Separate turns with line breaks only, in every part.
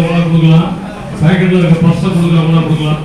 கொடுக்கலாம் பேக்கெட்ல இருக்க பர்ஸை கொடுக்கலாம் கொடுக்கலாம்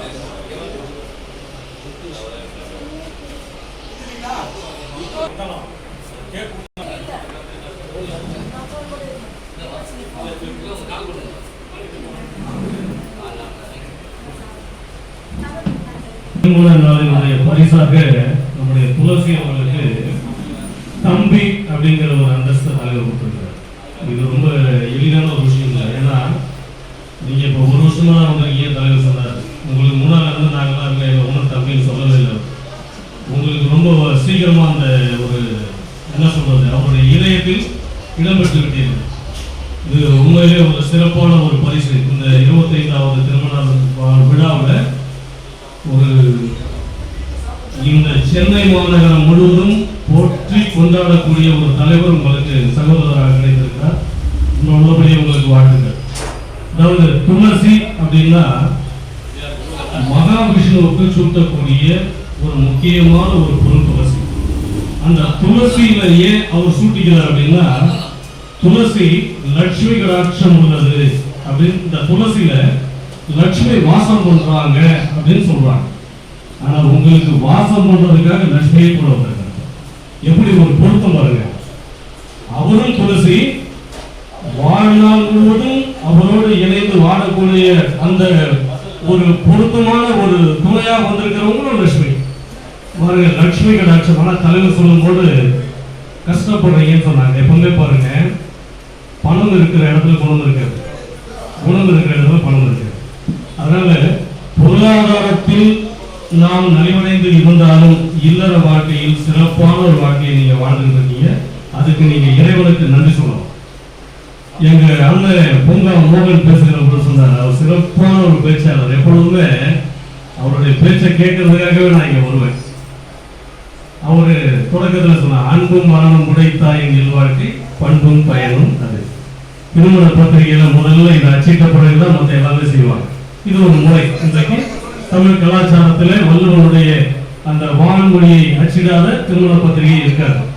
நாளினுடைய பரிசாக நம்முடைய துளசி அவர்களுக்கு தம்பி அப்படிங்கிற ஒரு அந்தஸ்து தலைவர் கொடுத்துருக்காரு இது ரொம்ப எளிதான ஒரு விஷயம் இல்லை. ஏன்னா நீங்க இப்போ ஒரு வருஷமா வந்திருக்கீங்க தலைவர் சொன்னார். உங்களுக்கு மூணாவது இருந்து நாங்களாம் இல்லை ஒன்றும் தம்பின்னு சொல்லவே இல்லை. உங்களுக்கு ரொம்ப சீக்கிரமா அந்த ஒரு என்ன சொல்றது அவருடைய இதயத்தில் இடம்பெற்று விட்டீர்கள். இது உண்மையிலே ஒரு சிறப்பான ஒரு பரிசு. இந்த இருபத்தைந்தாவது திருமண விழாவில் ஒரு இந்த சென்னை மாநகரம் முழுவதும் போற்றி கொண்டாடக்கூடிய ஒரு தலைவர் உங்களுக்கு சகோதரராக கிடைத்திருக்கிறார். உள்ளபடியே உங்களுக்கு வாழ்த்துக்கள். அதாவது துளசி அப்படின்னா மகாவிஷ்ணுவுக்கு சுட்டக்கூடிய ஒரு முக்கியமான ஒரு பொருள் துளசி. அந்த துளசியிலேயே ஏன் அவர் சூட்டிக்கிறார் அப்படின்னா துளசி லட்சுமி கடாட்சம் உள்ளது அப்படின்னு இந்த துளசியில லட்சுமி வாசம் பண்றாங்க அப்படின்னு சொல்றாங்க. ஆனா உங்களுக்கு வாசம் பண்றதுக்காக லட்சுமியை கூட வந்திருக்காங்க. எப்படி ஒரு பொருத்தம் பாருங்க. அவரும் துளசி வாழ்நாள் முழுவதும் அவரோடு இணைந்து வாழக்கூடிய அந்த ஒரு பொருத்தமான ஒரு துணையாக வந்திருக்கிறவங்க பாருங்க லட்சுமி கடாட்சமான தலைவர் சொல்லும் போது கஷ்டப்படுறீங்கன்னு சொன்னாங்க. எப்பவுமே பாருங்க பணம் இருக்கிற இடத்துல குணம் இருக்காது. குணம் இருக்கிற இடத்துல பணம் இருக்காது. அதனால பொருளாதாரத்தில் நாம் நலிவடைந்து இருந்தாலும் இல்லற வாழ்க்கையில் சிறப்பான ஒரு வாழ்க்கையை நீங்க வாழ்ந்துருக்கீங்க. அதுக்கு நீங்க இறைவனுக்கு நன்றி சொல்லணும். எங்க அண்ணன் பூங்கா மோகன் பேசுகிற போது சொன்னார். அவர் சிறப்பான ஒரு பேச்சாளர். எப்பொழுதுமே அவருடைய பேச்சை கேட்கறதுக்காகவே நான் இங்க வருவேன். அவரு தொடக்கத்துல சொன்னார் அன்பும் மரணம் உடைத்தாயின் இல்வாழ்க்கை பண்பும் பயனும் அது. திருமண பத்திரிகையில முதல்ல இதை அச்சிட்ட பிறகுதான் மத்த எல்லாமே செய்வாங்க. இது ஒரு முறை. இன்றைக்கு தமிழ் கலாச்சாரத்தில் வள்ளுவனுடைய அந்த வான்மொழியை அச்சிடாத திருமண பத்திரிகை இருக்காது.